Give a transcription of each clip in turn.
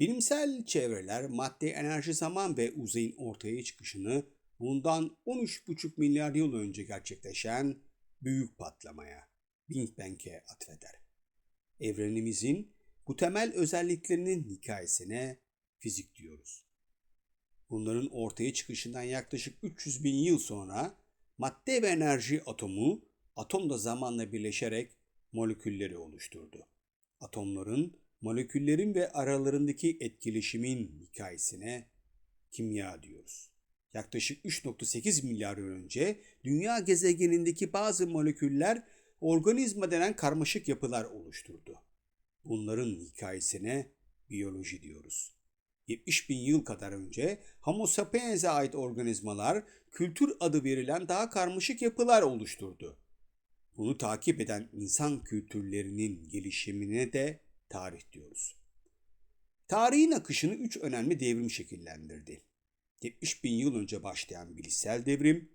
Bilimsel çevreler madde, enerji, zaman ve uzayın ortaya çıkışını bundan 13,5 milyar yıl önce gerçekleşen büyük patlamaya, Big Bang'e atfeder. Evrenimizin bu temel özelliklerinin hikayesine fizik diyoruz. Bunların ortaya çıkışından yaklaşık 300 bin yıl sonra madde ve enerji atomu atomda zamanla birleşerek molekülleri oluşturdu. Atomların, moleküllerin ve aralarındaki etkileşimin hikayesine kimya diyoruz. Yaklaşık 3.8 milyar yıl önce dünya gezegenindeki bazı moleküller organizma denen karmaşık yapılar oluşturdu. Bunların hikayesine biyoloji diyoruz. 70 bin yıl kadar önce Homo sapiens'e ait organizmalar kültür adı verilen daha karmaşık yapılar oluşturdu. Bunu takip eden insan kültürlerinin gelişimine de tarih diyoruz. Tarihin akışını üç önemli devrim şekillendirdi. 70 bin yıl önce başlayan bilişsel devrim,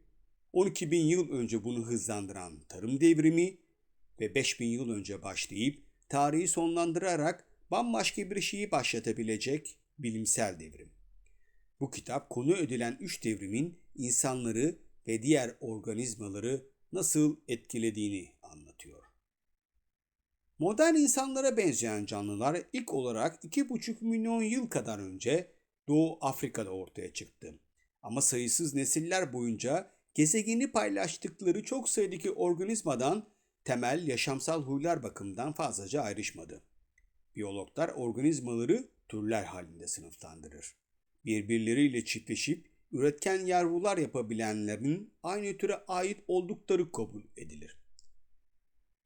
12 bin yıl önce bunu hızlandıran tarım devrimi ve 5 bin yıl önce başlayıp tarihi sonlandırarak bambaşka bir şeyi başlatabilecek bilimsel devrim. Bu kitap konu edilen üç devrimin insanları ve diğer organizmaları nasıl etkilediğini anlatıyor. Modern insanlara benzeyen canlılar ilk olarak 2,5 milyon yıl kadar önce Doğu Afrika'da ortaya çıktı. Ama sayısız nesiller boyunca gezegeni paylaştıkları çok sayıdaki organizmadan temel yaşamsal huylar bakımından fazlaca ayrışmadı. Biyologlar organizmaları türler halinde sınıflandırır. Birbirleriyle çiftleşip üretken yavrular yapabilenlerin aynı türe ait oldukları kabul edilir.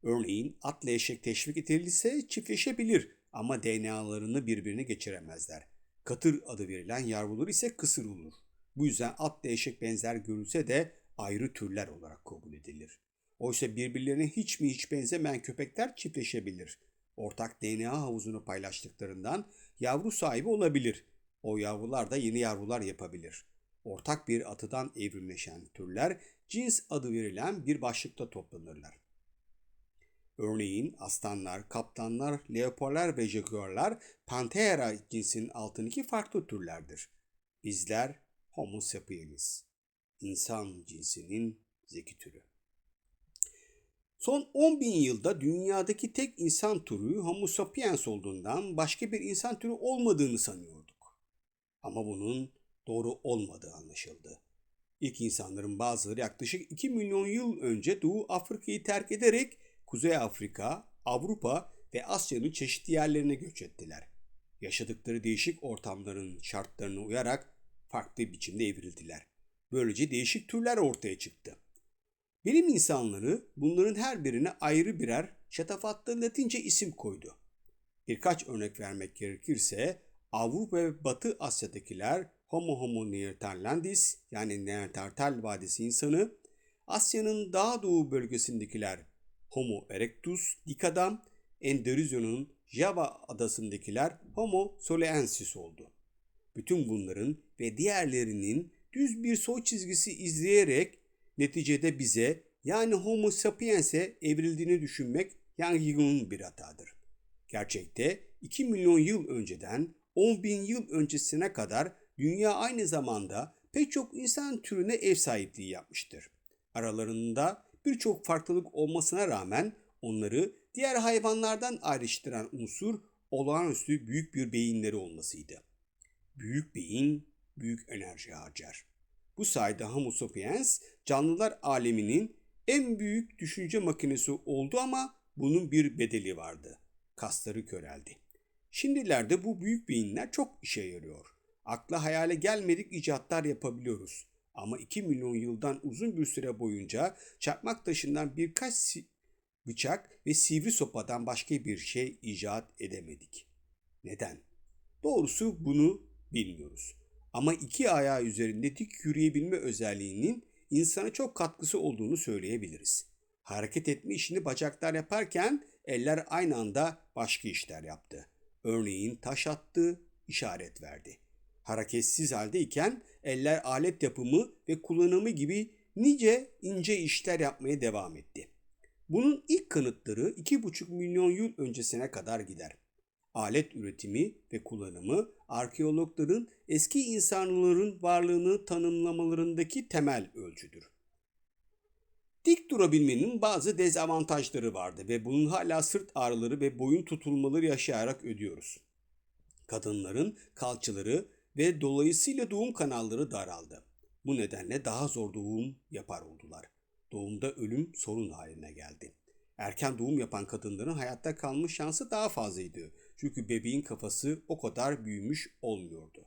Örneğin atla eşek teşvik edilirse çiftleşebilir ama DNA'larını birbirine geçiremezler. Katır adı verilen yavrular ise kısır olur. Bu yüzden atla eşek benzer görülse de ayrı türler olarak kabul edilir. Oysa birbirlerine hiç mi hiç benzemeyen köpekler çiftleşebilir. Ortak DNA havuzunu paylaştıklarından yavru sahibi olabilir. O yavrular da yeni yavrular yapabilir. Ortak bir atıdan evrimleşen türler cins adı verilen bir başlıkta toplanırlar. Örneğin aslanlar, kaptanlar, leoparlar ve jaguarlar Panthera cinsinin altındaki farklı türlerdir. Bizler Homo sapiens, insan cinsinin zeki türü. Son 10 bin yılda dünyadaki tek insan türü Homo sapiens olduğundan başka bir insan türü olmadığını sanıyorduk. Ama bunun doğru olmadığı anlaşıldı. İlk insanların bazıları yaklaşık 2 milyon yıl önce Doğu Afrika'yı terk ederek Kuzey Afrika, Avrupa ve Asya'nın çeşitli yerlerine göç ettiler. Yaşadıkları değişik ortamların şartlarına uyarak farklı biçimde evrildiler. Böylece değişik türler ortaya çıktı. Bilim insanları bunların her birine ayrı birer şatafatlı Latince isim koydu. Birkaç örnek vermek gerekirse Avrupa ve Batı Asya'dakiler Homo homo neanderthalensis yani Neandertal vadisi insanı, Asya'nın daha doğu bölgesindekiler Homo erectus dikadam, Endonezya'nın Java adasındakiler Homo soleensis oldu. Bütün bunların ve diğerlerinin düz bir soy çizgisi izleyerek neticede bize yani Homo sapiens'e evrildiğini düşünmek Yang bir hatadır. Gerçekte 2 milyon yıl önceden 10 bin yıl öncesine kadar dünya aynı zamanda pek çok insan türüne ev sahipliği yapmıştır. Aralarında birçok farklılık olmasına rağmen onları diğer hayvanlardan ayrıştıran unsur olağanüstü büyük bir beyinleri olmasıydı. Büyük beyin büyük enerji harcar. Bu sayede Homo sapiens canlılar aleminin en büyük düşünce makinesi oldu ama bunun bir bedeli vardı. Kasları köreldi. Şimdilerde bu büyük beyinler çok işe yarıyor. Akla hayale gelmedik icatlar yapabiliyoruz. Ama 2 milyon yıldan uzun bir süre boyunca çakmak taşından birkaç bıçak ve sivri sopadan başka bir şey icat edemedik. Neden? Doğrusu bunu bilmiyoruz. Ama iki ayağı üzerinde dik yürüyebilme özelliğinin insana çok katkısı olduğunu söyleyebiliriz. Hareket etme işini bacaklar yaparken eller aynı anda başka işler yaptı. Örneğin taş attı, işaret verdi. Hareketsiz haldeyken eller alet yapımı ve kullanımı gibi nice ince işler yapmaya devam etti. Bunun ilk kanıtları 2,5 milyon yıl öncesine kadar gider. Alet üretimi ve kullanımı arkeologların eski insanların varlığını tanımlamalarındaki temel ölçüdür. Dik durabilmenin bazı dezavantajları vardı ve bunun hala sırt ağrıları ve boyun tutulmaları yaşayarak ödüyoruz. Kadınların kalçaları ve dolayısıyla doğum kanalları daraldı. Bu nedenle daha zor doğum yapar oldular. Doğumda ölüm sorun haline geldi. Erken doğum yapan kadınların hayatta kalma şansı daha fazlaydı. Çünkü bebeğin kafası o kadar büyümüş olmuyordu.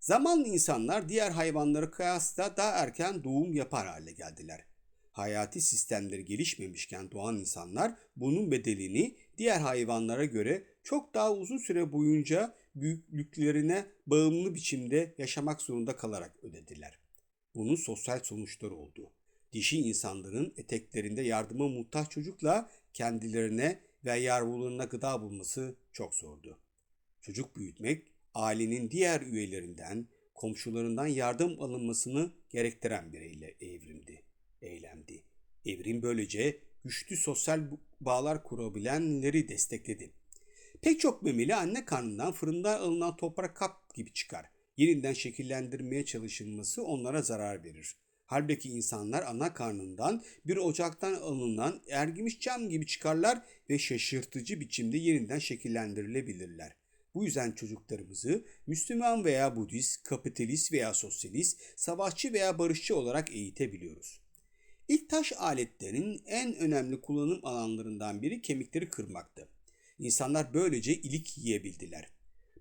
Zamanlı insanlar diğer hayvanlara kıyasla daha erken doğum yapar hale geldiler. Hayati sistemleri gelişmemişken doğan insanlar bunun bedelini diğer hayvanlara göre çok daha uzun süre boyunca büyüklüklerine bağımlı biçimde yaşamak zorunda kalarak ödediler. Bunun sosyal sonuçları oldu. Dişi insanların eteklerinde yardıma muhtaç çocukla kendilerine ve yavrularına gıda bulması çok zordu. Çocuk büyütmek ailenin diğer üyelerinden, komşularından yardım alınmasını gerektiren bir evrimdi, eylemdi. Evrim böylece güçlü sosyal bağlar kurabilenleri destekledi. Pek çok memeli anne karnından fırından alınan toprak kap gibi çıkar. Yeniden şekillendirmeye çalışılması onlara zarar verir. Halbuki insanlar ana karnından bir ocaktan alınan ergimiş cam gibi çıkarlar ve şaşırtıcı biçimde yeniden şekillendirilebilirler. Bu yüzden çocuklarımızı Müslüman veya Budist, kapitalist veya sosyalist, savaşçı veya barışçı olarak eğitebiliyoruz. İlk taş aletlerinin en önemli kullanım alanlarından biri kemikleri kırmaktı. İnsanlar böylece ilik yiyebildiler.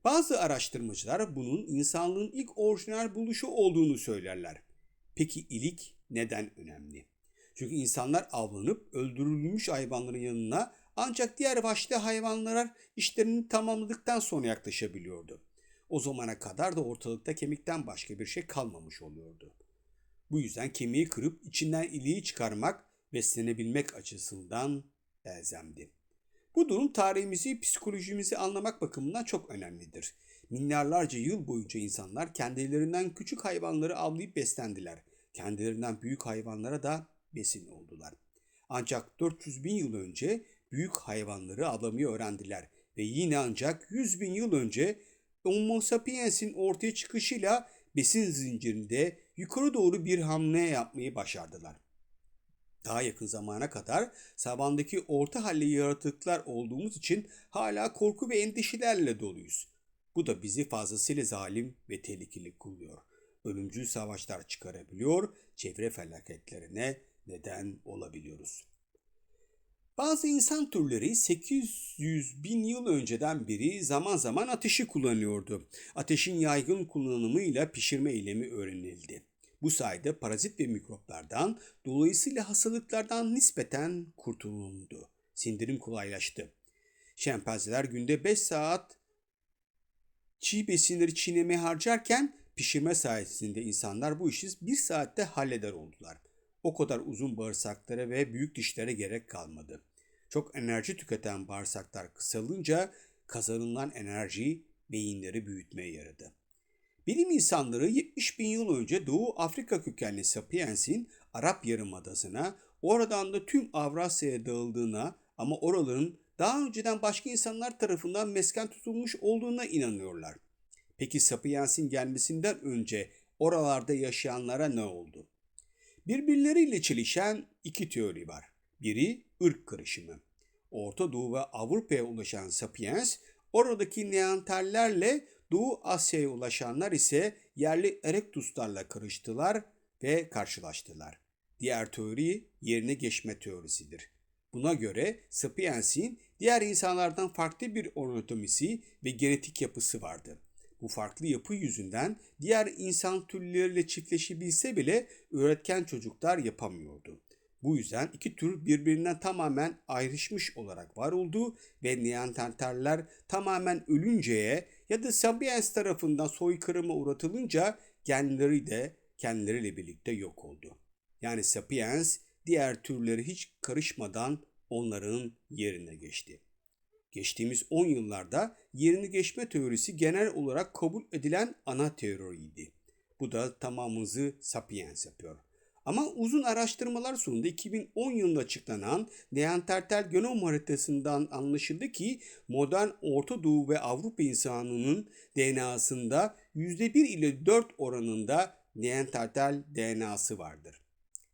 Bazı araştırmacılar bunun insanlığın ilk orijinal buluşu olduğunu söylerler. Peki ilik neden önemli? Çünkü insanlar avlanıp öldürülmüş hayvanların yanına ancak diğer vahşi hayvanlar işlerini tamamladıktan sonra yaklaşabiliyordu. O zamana kadar da ortalıkta kemikten başka bir şey kalmamış oluyordu. Bu yüzden kemiği kırıp içinden iliği çıkarmak beslenebilmek açısından elzemdi. Bu durum tarihimizi, psikolojimizi anlamak bakımından çok önemlidir. Milyarlarca yıl boyunca insanlar kendilerinden küçük hayvanları avlayıp beslendiler. Kendilerinden büyük hayvanlara da besin oldular. Ancak 400 bin yıl önce büyük hayvanları avlamayı öğrendiler ve yine ancak 100 bin yıl önce Homo sapiens'in ortaya çıkışıyla besin zincirinde yukarı doğru bir hamle yapmayı başardılar. Daha yakın zamana kadar savandaki orta halli yaratıklar olduğumuz için hala korku ve endişelerle doluyuz. Bu da bizi fazlasıyla zalim ve tehlikeli kılıyor. Ölümcül savaşlar çıkarabiliyor, çevre felaketlerine neden olabiliyoruz. Bazı insan türleri 800 bin yıl önceden beri zaman zaman ateşi kullanıyordu. Ateşin yaygın kullanımıyla pişirme eylemi öğrenildi. Bu sayede parazit ve mikroplardan, dolayısıyla hastalıklardan nispeten kurtulundu. Sindirim kolaylaştı. Şempanzeler günde 5 saat çiğ besinleri çiğnemeye harcarken pişirme sayesinde insanlar bu işi 1 saatte halleder oldular. O kadar uzun bağırsaklara ve büyük dişlere gerek kalmadı. Çok enerji tüketen bağırsaklar kısalınca kazanılan enerji beyinleri büyütmeye yaradı. Bilim insanları 70 bin yıl önce Doğu Afrika kökenli Sapiens'in Arap Yarımadası'na, oradan da tüm Avrasya'ya dağıldığına ama oraların daha önceden başka insanlar tarafından mesken tutulmuş olduğuna inanıyorlar. Peki Sapiens'in gelmesinden önce oralarda yaşayanlara ne oldu? Birbirleriyle çelişen iki teori var. Biri ırk karışımı. Orta Doğu ve Avrupa'ya ulaşan Sapiens, oradaki Neandertallerle Doğu Asya'ya ulaşanlar ise yerli Erectuslarla karıştılar ve karşılaştılar. Diğer teori yerine geçme teorisidir. Buna göre Sapiens'in diğer insanlardan farklı bir anatomisi ve genetik yapısı vardı. Bu farklı yapı yüzünden diğer insan türleriyle çiftleşebilse bile üretken çocuklar yapamıyordu. Bu yüzden iki tür birbirinden tamamen ayrışmış olarak var oldu ve Neandertaller tamamen ölünceye ya da Sapiens tarafından soykırıma uğratılınca genleri de kendileriyle birlikte yok oldu. Yani Sapiens diğer türleri hiç karışmadan onların yerine geçti. Geçtiğimiz 10 yıllarda yerini geçme teorisi genel olarak kabul edilen ana teoriydi. Bu da tamamımızı Sapiens yapıyor. Ama uzun araştırmalar sonunda 2010 yılında açıklanan Neandertal genom haritasından anlaşıldı ki modern Orta Doğu ve Avrupa insanının DNA'sında %1 ile 4 oranında Neandertal DNA'sı vardır.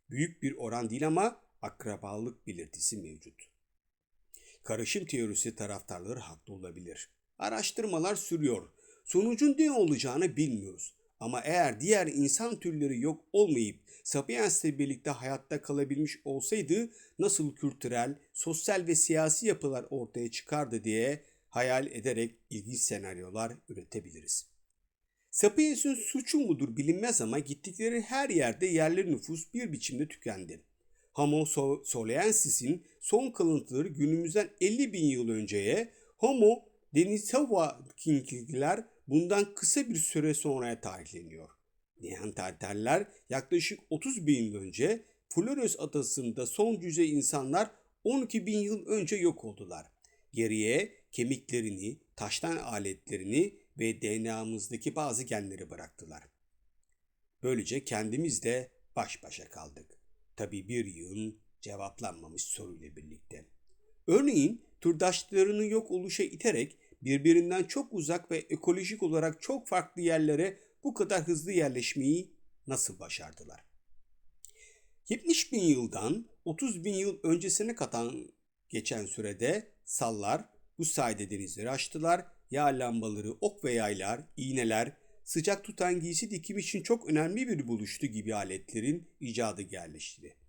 Büyük bir oran değil ama akrabalık belirtisi mevcut. Karışım teorisi taraftarları haklı olabilir. Araştırmalar sürüyor. Sonucun ne olacağını bilmiyoruz. Ama eğer diğer insan türleri yok olmayıp Sapiens'le birlikte hayatta kalabilmiş olsaydı nasıl kültürel, sosyal ve siyasi yapılar ortaya çıkardı diye hayal ederek ilginç senaryolar üretebiliriz. Sapiens'in suçu mudur bilinmez ama gittikleri her yerde yerli nüfus bir biçimde tükendi. Homo solensis'in son kalıntıları günümüzden 50 bin yıl önceye Homo denisovankiler bundan kısa bir süre sonraya tarihleniyor. Neandertaller yaklaşık 30 bin yıl önce Flores adasında son cüce insanlar 12 bin yıl önce yok oldular. Geriye kemiklerini, taştan aletlerini ve DNA'mızdaki bazı genleri bıraktılar. Böylece kendimiz de baş başa kaldık. Tabi bir yığın cevaplanmamış soruyla birlikte. Örneğin turdaşlarını yok oluşa iterek birbirinden çok uzak ve ekolojik olarak çok farklı yerlere bu kadar hızlı yerleşmeyi nasıl başardılar? 70 bin yıldan 30 bin yıl öncesine katan geçen sürede sallar bu sayede denizleri açtılar, yağ lambaları, ok ve yaylar, iğneler, sıcak tutan giysi dikim için çok önemli bir buluştu gibi aletlerin icadı yerleşti.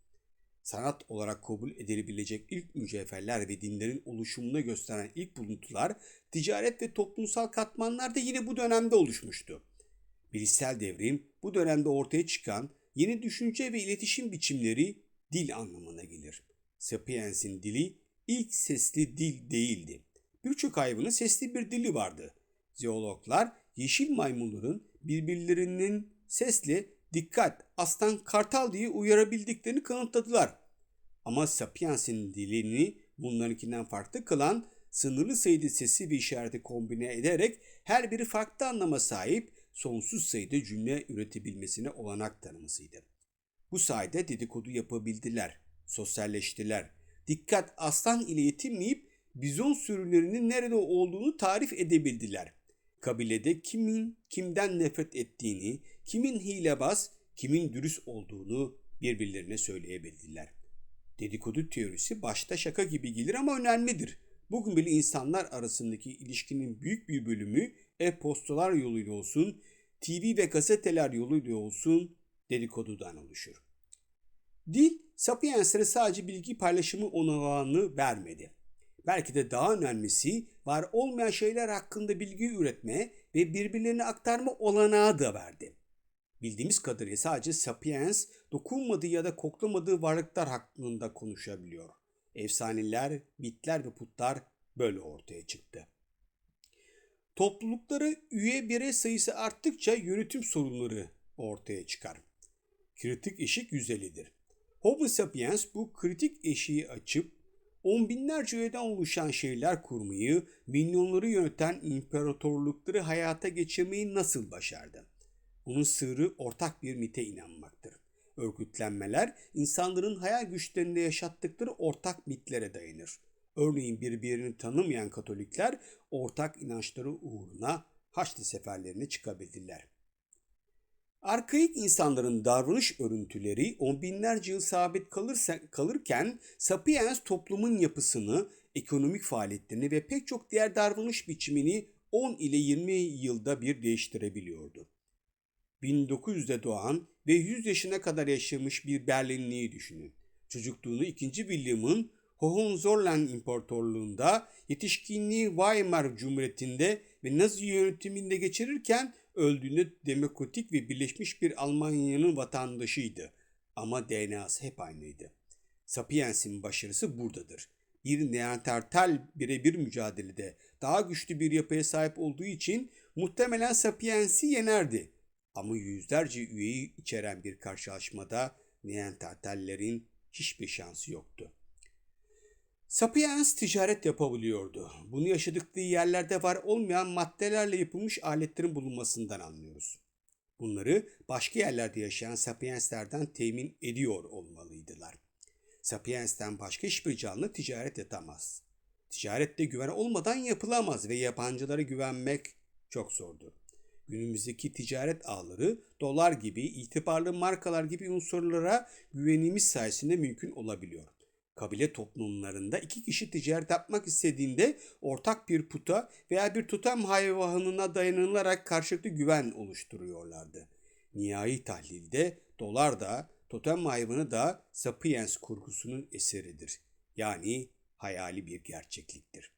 Sanat olarak kabul edilebilecek ilk mücevherler ve dinlerin oluşumunu gösteren ilk buluntular, ticaret ve toplumsal katmanlar da yine bu dönemde oluşmuştu. Bilişsel devrim bu dönemde ortaya çıkan yeni düşünce ve iletişim biçimleri dil anlamına gelir. Sapiens'in dili ilk sesli dil değildi. Birçok hayvanın sesli bir dili vardı. Zeologlar yeşil maymunların birbirlerinin sesle dikkat aslan kartal diye uyarabildiklerini kanıtladılar. Ama Sapiens'in dilini bunlarınkinden farklı kılan sınırlı sayıda sesi ve işareti kombine ederek her biri farklı anlama sahip sonsuz sayıda cümle üretebilmesine olanak tanımasıydı. Bu sayede dedikodu yapabildiler, sosyalleştiler. Dikkat aslan ile yetinmeyip bizon sürülerinin nerede olduğunu tarif edebildiler. Kabilede kimin kimden nefret ettiğini, kimin hilebaz, kimin dürüst olduğunu birbirlerine söyleyebildiler. Dedikodu teorisi başta şaka gibi gelir ama önemlidir. Bugün bile insanlar arasındaki ilişkinin büyük bir bölümü e-postalar yoluyla olsun, TV ve gazeteler yoluyla olsun dedikodudan oluşur. Dil, Sapiens'lere sadece bilgi paylaşımı olanağını vermedi. Belki de daha önemlisi var olmayan şeyler hakkında bilgi üretme ve birbirlerine aktarma olanağı da verdi. Bildiğimiz kadarıyla sadece Sapiens dokunmadığı ya da koklamadığı varlıklar hakkında konuşabiliyor. Efsaneler, mitler ve putlar böyle ortaya çıktı. Toplulukları üye birey sayısı arttıkça yönetim sorunları ortaya çıkar. Kritik eşik yüzelidir. Homo sapiens bu kritik eşiği açıp on binlerce üyeden oluşan şehirler kurmayı, milyonları yöneten imparatorlukları hayata geçirmeyi nasıl başardı? Bunun sırrı ortak bir mite inanmaktır. Örgütlenmeler insanların hayal güçlerinde yaşattıkları ortak mitlere dayanır. Örneğin birbirini tanımayan Katolikler ortak inançları uğruna Haçlı seferlerine çıkabildiler. Arkaik insanların davranış örüntüleri on binlerce yıl sabit kalırsa, kalırken Sapiens toplumun yapısını, ekonomik faaliyetlerini ve pek çok diğer davranış biçimini 10 ile 20 yılda bir değiştirebiliyordu. 1900'de doğan ve 100 yaşına kadar yaşamış bir Berlinliyi düşünün. Çocukluğunu 2. William'ın Hohenzollern İmparatorluğu'nda, yetişkinliği Weimar Cumhuriyeti'nde ve Nazi yönetiminde geçirirken öldüğünde demokratik ve birleşmiş bir Almanya'nın vatandaşıydı. Ama DNA'sı hep aynıydı. Sapiens'in başarısı buradadır. Bir Neandertal birebir mücadelede daha güçlü bir yapıya sahip olduğu için muhtemelen Sapiens'i yenerdi. Ama yüzlerce üyeyi içeren bir karşılaşmada Neandertallerin hiçbir şansı yoktu. Sapiens ticaret yapabiliyordu. Bunu yaşadıkları yerlerde var olmayan maddelerle yapılmış aletlerin bulunmasından anlıyoruz. Bunları başka yerlerde yaşayan sapienslerden temin ediyor olmalıydılar. Sapiens'ten başka hiçbir canlı ticaret yapamaz. Ticarette güven olmadan yapılamaz ve yabancılara güvenmek çok zordur. Günümüzdeki ticaret ağları dolar gibi, itibarlı markalar gibi unsurlara güvenimiz sayesinde mümkün olabiliyor. Kabile toplumlarında iki kişi ticaret yapmak istediğinde ortak bir puta veya bir totem hayvanına dayanılarak karşılıklı güven oluşturuyorlardı. Nihai tahlilde dolar da totem hayvanı da Sapiens kurgusunun eseridir. Yani hayali bir gerçekliktir.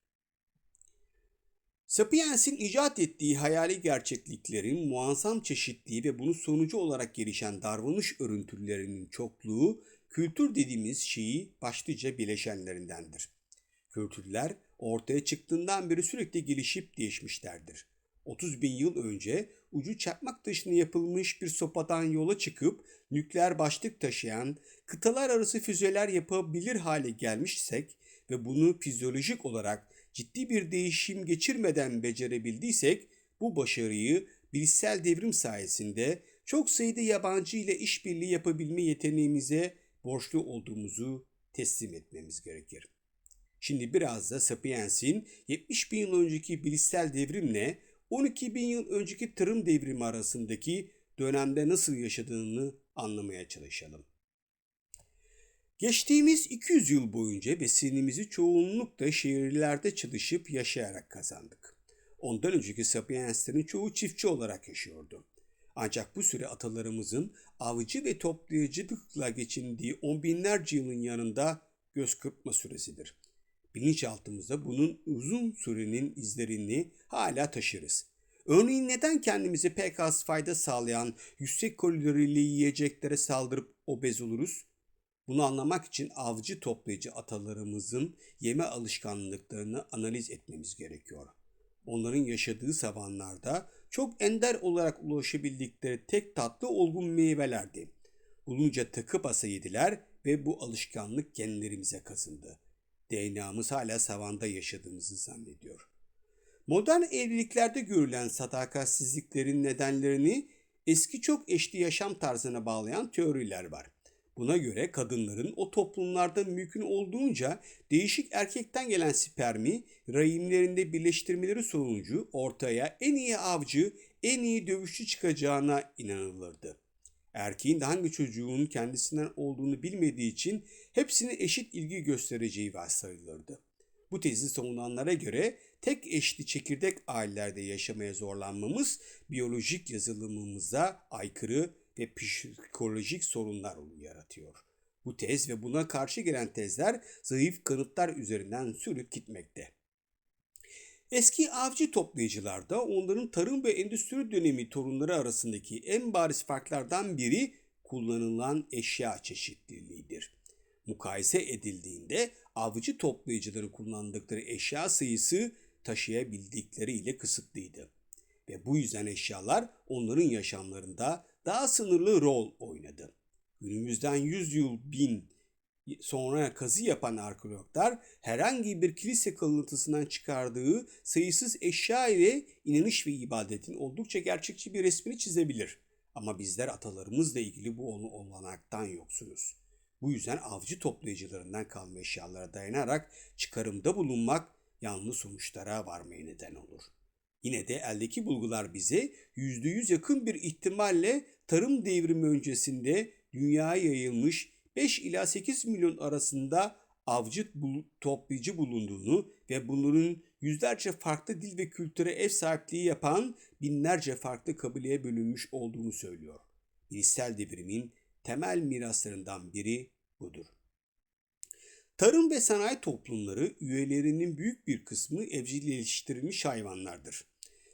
Sapiens'in icat ettiği hayali gerçekliklerin muazzam çeşitliği ve bunun sonucu olarak gelişen davranış örüntülerinin çokluğu kültür dediğimiz şeyi başlıca bileşenlerindendir. Kültürler ortaya çıktığından beri sürekli gelişip değişmişlerdir. 30 bin yıl önce ucu çakmak dışına yapılmış bir sopadan yola çıkıp nükleer başlık taşıyan kıtalar arası füzeler yapabilir hale gelmişsek ve bunu fizyolojik olarak ciddi bir değişim geçirmeden becerebildiysek bu başarıyı bilişsel devrim sayesinde çok sayıda yabancı ile işbirliği yapabilme yeteneğimize borçlu olduğumuzu teslim etmemiz gerekir. Şimdi biraz da Sapiens'in 70 bin yıl önceki bilişsel devrimle 12 bin yıl önceki tarım devrimi arasındaki dönemde nasıl yaşadığını anlamaya çalışalım. Geçtiğimiz 200 yıl boyunca besinimizi çoğunlukla şehirlerde çalışıp yaşayarak kazandık. Ondan önceki Sapienslerin çoğu çiftçi olarak yaşıyordu. Ancak bu süre atalarımızın avcı ve toplayıcılıkla geçindiği on binlerce yılın yanında göz kırpma süresidir. Bilinçaltımızda bunun uzun sürenin izlerini hala taşırız. Örneğin neden kendimize pek az fayda sağlayan yüksek kalorili yiyeceklere saldırıp obez oluruz? Bunu anlamak için avcı toplayıcı atalarımızın yeme alışkanlıklarını analiz etmemiz gerekiyor. Onların yaşadığı savanlarda çok ender olarak ulaşabildikleri tek tatlı olgun meyvelerdi. Bulunca takı basa yediler ve bu alışkanlık genlerimize kazındı. DNA'mız hala savanda yaşadığımızı zannediyor. Modern evliliklerde görülen sadakatsizliklerin nedenlerini eski çok eşli yaşam tarzına bağlayan teoriler var. Buna göre kadınların o toplumlarda mümkün olduğunca değişik erkekten gelen spermi rahimlerinde birleştirmeleri sonucu ortaya en iyi avcı, en iyi dövüşçü çıkacağına inanılırdı. Erkeğin de hangi çocuğun kendisinden olduğunu bilmediği için hepsine eşit ilgi göstereceği varsayılırdı. Bu tezi savunanlara göre tek eşli çekirdek ailelerde yaşamaya zorlanmamız biyolojik yazılımımıza aykırı ve psikolojik sorunlar yaratıyor. Bu tez ve buna karşı gelen tezler zayıf kanıtlar üzerinden sürüp gitmekte. Eski avcı toplayıcılarda onların tarım ve endüstri dönemi torunları arasındaki en bariz farklardan biri kullanılan eşya çeşitliliğidir. Mukayese edildiğinde avcı toplayıcıların kullandıkları eşya sayısı taşıyabildikleri ile kısıtlıydı. Ve bu yüzden eşyalar onların yaşamlarında daha sınırlı rol oynadı. Günümüzden 100 yıl bin sonra kazı yapan arkeologlar herhangi bir kilise kalıntısından çıkardığı sayısız eşya ile inanış ve ibadetin oldukça gerçekçi bir resmini çizebilir. Ama bizler atalarımızla ilgili bu olanaktan yoksunuz. Bu yüzden avcı toplayıcılarından kalma eşyalara dayanarak çıkarımda bulunmak yanlış sonuçlara varmaya neden olur. Yine de eldeki bulgular bize %100 yakın bir ihtimalle tarım devrimi öncesinde dünyaya yayılmış 5 ila 8 milyon arasında avcı toplayıcı bulunduğunu ve bunların yüzlerce farklı dil ve kültüre ev sahipliği yapan binlerce farklı kabileye bölünmüş olduğunu söylüyor. Bilişsel devrimin temel miraslarından biri budur. Tarım ve sanayi toplumları üyelerinin büyük bir kısmı evcilleştirilmiş hayvanlardır.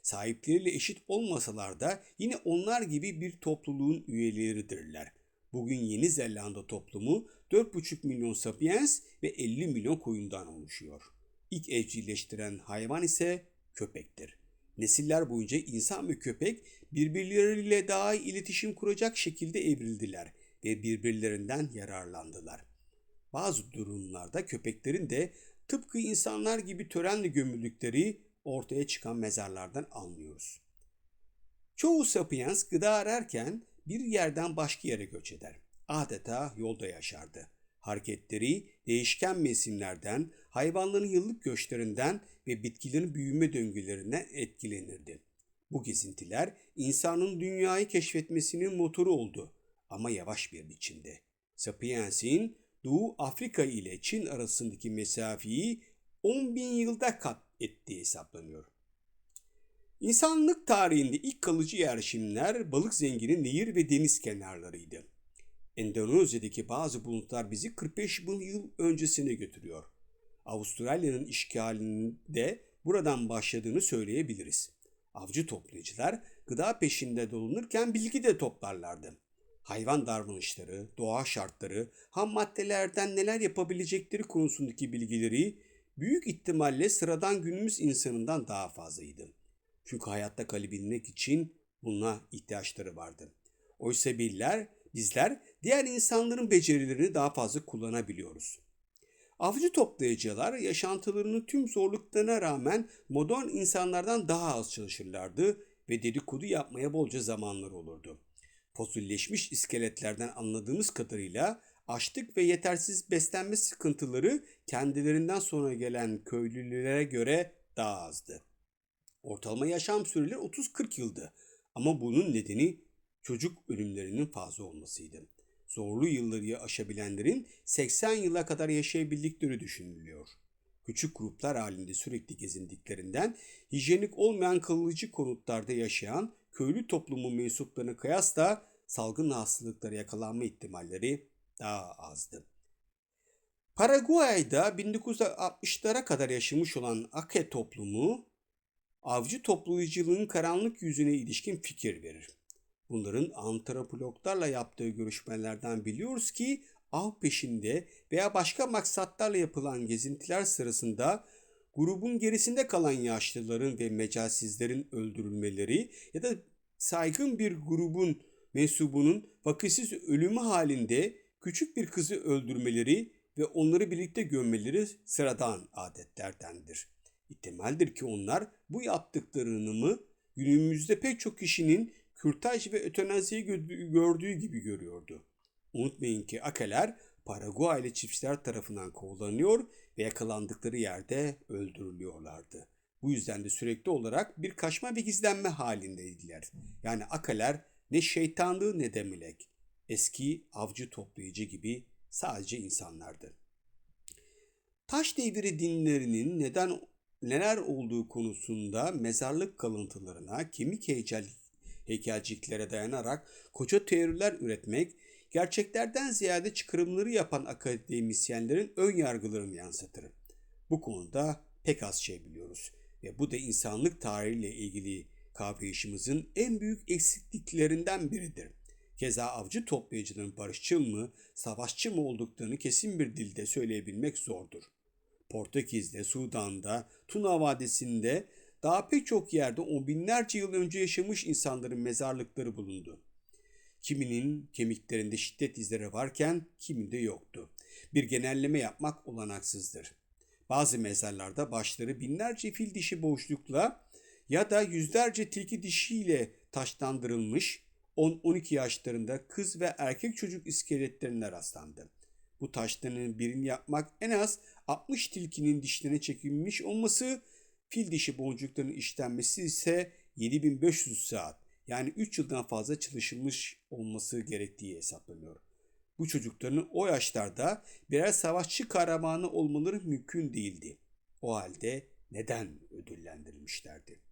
Sahipleriyle eşit olmasalar da yine onlar gibi bir topluluğun üyeleridirler. Bugün Yeni Zelanda toplumu 4,5 milyon sapiens ve 50 milyon koyundan oluşuyor. İlk evcilleştiren hayvan ise köpektir. Nesiller boyunca insan ve köpek birbirleriyle daha iyi iletişim kuracak şekilde evrildiler ve birbirlerinden yararlandılar. Bazı durumlarda köpeklerin de tıpkı insanlar gibi törenle gömüldükleri ortaya çıkan mezarlardan anlıyoruz. Çoğu sapiens gıda ararken bir yerden başka yere göç eder. Adeta yolda yaşardı. Hareketleri değişken mevsimlerden, hayvanların yıllık göçlerinden ve bitkilerin büyüme döngülerinden etkilenirdi. Bu gezintiler insanın dünyayı keşfetmesinin motoru oldu ama yavaş bir biçimde. Sapiens'in Doğu Afrika ile Çin arasındaki mesafeyi 10 bin yılda kat ettiği hesaplanıyor. İnsanlık tarihinde ilk kalıcı yerleşimler balık zengini nehir ve deniz kenarlarıydı. Endonezya'daki bazı bulutlar bizi 45 bin yıl öncesine götürüyor. Avustralya'nın işgalinde buradan başladığını söyleyebiliriz. Avcı toplayıcılar gıda peşinde dolanırken bilgi de toplarlardı. Hayvan davranışları, doğa şartları, ham maddelerden neler yapabilecekleri konusundaki bilgileri büyük ihtimalle sıradan günümüz insanından daha fazlaydı. Çünkü hayatta kalabilmek için buna ihtiyaçları vardı. Oysa biller, bizler diğer insanların becerilerini daha fazla kullanabiliyoruz. Avcı toplayıcılar yaşantılarının tüm zorluklarına rağmen modern insanlardan daha az çalışırlardı ve dedikodu yapmaya bolca zamanları olurdu. Fosilleşmiş iskeletlerden anladığımız kadarıyla açlık ve yetersiz beslenme sıkıntıları kendilerinden sonra gelen köylülere göre daha azdı. Ortalama yaşam süreleri 30-40 yıldı ama bunun nedeni çocuk ölümlerinin fazla olmasıydı. Zorlu yılları aşabilenlerin 80 yıla kadar yaşayabildikleri düşünülüyor. Küçük gruplar halinde sürekli gezindiklerinden hijyenik olmayan kalıcı konutlarda yaşayan köylü toplumu mensuplarına kıyasla salgın hastalıklara yakalanma ihtimalleri daha azdı. Paraguay'da 1960'lara kadar yaşamış olan Ake toplumu avcı toplayıcılığın karanlık yüzüne ilişkin fikir verir. Bunların antropologlarla yaptığı görüşmelerden biliyoruz ki av peşinde veya başka maksatlarla yapılan gezintiler sırasında grubun gerisinde kalan yaşlıların ve mecalsizlerin öldürülmeleri ya da saygın bir grubun mensubunun vakitsiz ölümü halinde küçük bir kızı öldürmeleri ve onları birlikte gömmeleri sıradan adetlerdendir. İhtimaldir ki onlar bu yaptıklarını mı günümüzde pek çok kişinin kürtaj ve ötenaziyi gördüğü gibi görüyordu. Unutmayın ki akeler Paraguaylı çiftçiler tarafından kovalanıyor ve yakalandıkları yerde öldürülüyorlardı. Bu yüzden de sürekli olarak bir kaçma ve gizlenme halindeydiler. Yani akaler ne şeytanlığı ne de melek. Eski avcı toplayıcı gibi sadece insanlardı. Taş devri dinlerinin neden neler olduğu konusunda mezarlık kalıntılarına, kemik heykel, heykelciklere dayanarak koca teoriler üretmek, gerçeklerden ziyade çıkarımları yapan akademisyenlerin ön yargılarını yansıtır. Bu konuda pek az şey biliyoruz ve bu da insanlık tarihiyle ilgili kavrayışımızın en büyük eksikliklerinden biridir. Keza avcı toplayıcıların barışçıl mı, savaşçı mı olduklarını kesin bir dilde söyleyebilmek zordur. Portekiz'de, Sudan'da, Tuna Vadisi'nde daha pek çok yerde on binlerce yıl önce yaşamış insanların mezarlıkları bulundu. Kiminin kemiklerinde şiddet izleri varken kiminde yoktu. Bir genelleme yapmak olanaksızdır. Bazı mezarlarda başları binlerce fil dişi boşlukla ya da yüzlerce tilki dişiyle taşlandırılmış 10-12 yaşlarında kız ve erkek çocuk iskeletlerine rastlandı. Bu taşların birini yapmak en az 60 tilkinin dişlerine çekilmiş olması, fil dişi boncuklarının işlenmesi ise 7500 saat yani 3 yıldan fazla çalışılmış olması gerektiği hesaplanıyor. Bu çocukların o yaşlarda birer savaşçı kahramanı olmaları mümkün değildi. O halde neden ödüllendirilmişlerdi?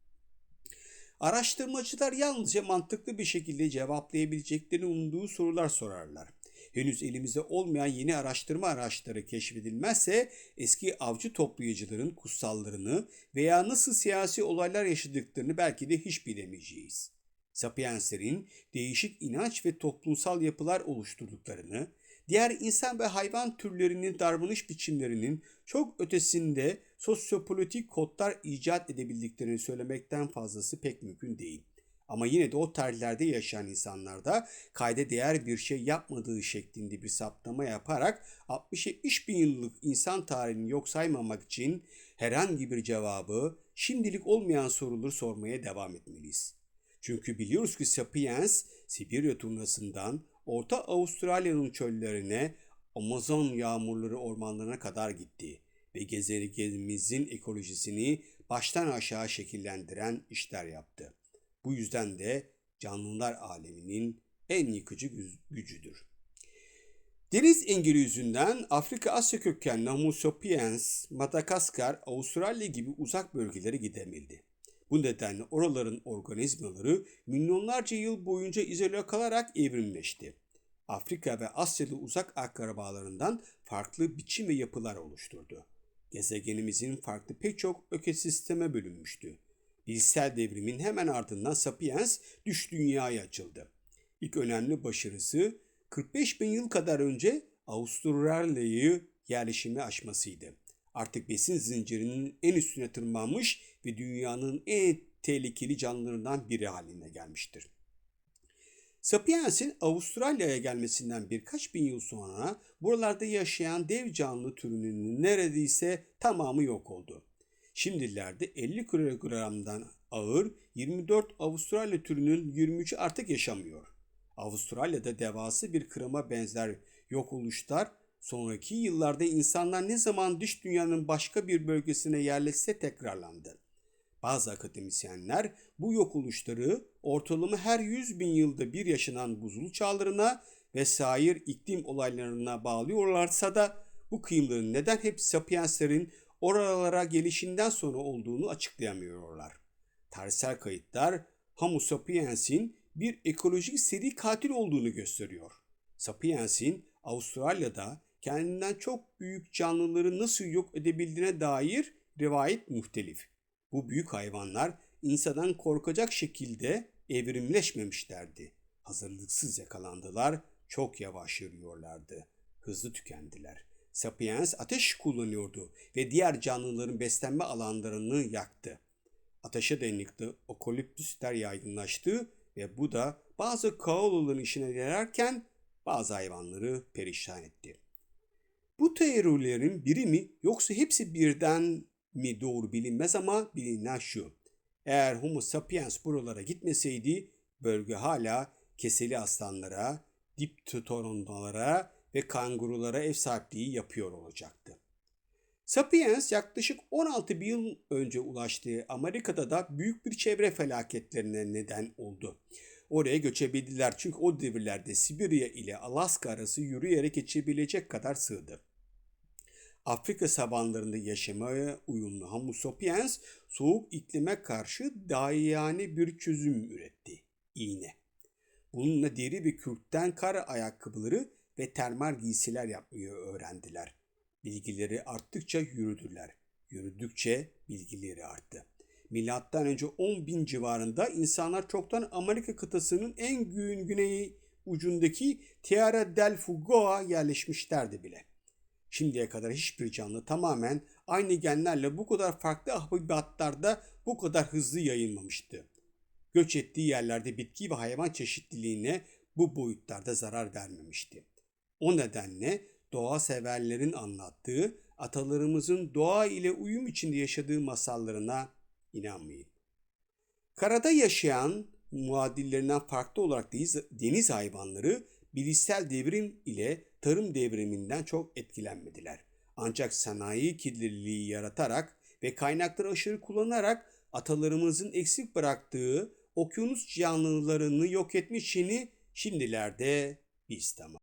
Araştırmacılar yalnızca mantıklı bir şekilde cevaplayabileceklerini umduğu sorular sorarlar. Henüz elimizde olmayan yeni araştırma araçları keşfedilmezse eski avcı toplayıcıların kutsallarını veya nasıl siyasi olaylar yaşadıklarını belki de hiç bilemeyeceğiz. Sapienslerin değişik inanç ve toplumsal yapılar oluşturduklarını, diğer insan ve hayvan türlerinin davranış biçimlerinin çok ötesinde sosyopolitik kodlar icat edebildiklerini söylemekten fazlası pek mümkün değil. Ama yine de o tarihlerde yaşayan insanlarda kayda değer bir şey yapmadığı şeklinde bir saptama yaparak 60-70 bin yıllık insan tarihini yok saymamak için herhangi bir cevabı şimdilik olmayan soruları sormaya devam etmeliyiz. Çünkü biliyoruz ki Sapiens Sibirya turnasından Orta Avustralya'nın çöllerine, Amazon yağmurları ormanlarına kadar gitti ve gezegenimizin ekolojisini baştan aşağı şekillendiren işler yaptı. Bu yüzden de canlılar aleminin en yıkıcı gücüdür. Deniz engeli yüzünden Afrika Asya kökenli Homo sapiens, Madagaskar, Avustralya gibi uzak bölgelere gidemildi. Bu nedenle oraların organizmaları milyonlarca yıl boyunca izole kalarak evrimleşti. Afrika ve Asya'da uzak akrabalarından farklı biçim ve yapılar oluşturdu. Gezegenimizin farklı pek çok ekosisteme bölünmüştü. Bilsel devrimin hemen ardından Sapiens düş dünyaya açıldı. İlk önemli başarısı 45 bin yıl kadar önce Avustralya'yı yerleşimi aşmasıydı. Artık besin zincirinin en üstüne tırmanmış ve dünyanın en tehlikeli canlılarından biri haline gelmiştir. Sapiens'in Avustralya'ya gelmesinden birkaç bin yıl sonra buralarda yaşayan dev canlı türünün neredeyse tamamı yok oldu. Şimdilerde 50 kilogramdan ağır 24 Avustralya türünün 23'ü artık yaşamıyor. Avustralya'da devası bir kırıma benzer yok oluşlar sonraki yıllarda insanlar ne zaman dış dünyanın başka bir bölgesine yerleşse tekrarlandı. Bazı akademisyenler bu yok oluşları ortalama her 100 bin yılda bir yaşanan buzul çağlarına ve sair iklim olaylarına bağlıyorlarsa da bu kıyımların neden hep sapienslerin oralara gelişinden sonra olduğunu açıklayamıyorlar. Tarihsel kayıtlar Homo sapiens'in bir ekolojik seri katil olduğunu gösteriyor. Sapiens'in Avustralya'da kendinden çok büyük canlıları nasıl yok edebildiğine dair rivayet muhtelif. Bu büyük hayvanlar insandan korkacak şekilde evrimleşmemişlerdi. Hazırlıksız yakalandılar, çok yavaş yürüyorlardı. Hızlı tükendiler. Sapiens ateş kullanıyordu ve diğer canlıların beslenme alanlarını yaktı. Ateşe dayanıklı okoliptüsler yaygınlaştı ve bu da bazı kaoluların işine yararken bazı hayvanları perişan etti. Bu teorilerin biri mi yoksa hepsi birden mi doğru bilinmez ama bilinen şu. Eğer Homo sapiens buralara gitmeseydi bölge hala keseli aslanlara, diptorondalara ve kangurulara ev sahipliği yapıyor olacaktı. Sapiens yaklaşık 16 bin yıl önce ulaştığı Amerika'da da büyük bir çevre felaketlerine neden oldu. Oraya göçebildiler çünkü o devirlerde Sibirya ile Alaska arası yürüyerek geçebilecek kadar sığdı. Afrika savanlarında yaşamaya uyumlu Homo sapiens soğuk iklime karşı dayani bir çözüm üretti. İğne. Bununla deri ve kürkten kar ayakkabıları ve termal giysiler yapmayı öğrendiler. Bilgileri arttıkça yürüdüler. Yürüdükçe bilgileri arttı. Milattan önce 10 bin civarında insanlar çoktan Amerika kıtasının en gün güneyi ucundaki Tierra del Fuego'a yerleşmişlerdi bile. Şimdiye kadar hiçbir canlı tamamen aynı genlerle bu kadar farklı habitatlarda bu kadar hızlı yayılmamıştı. Göç ettiği yerlerde bitki ve hayvan çeşitliliğine bu boyutlarda zarar vermemişti. O nedenle doğa severlerin anlattığı atalarımızın doğa ile uyum içinde yaşadığı masallarına inanmayın. Karada yaşayan muadillerinden farklı olarak deniz hayvanları bilişsel devrim ile tarım devriminden çok etkilenmediler. Ancak sanayi kirliliği yaratarak ve kaynakları aşırı kullanarak atalarımızın eksik bıraktığı okyanus canlılarını yok etmiş işini şimdilerde biz tamam.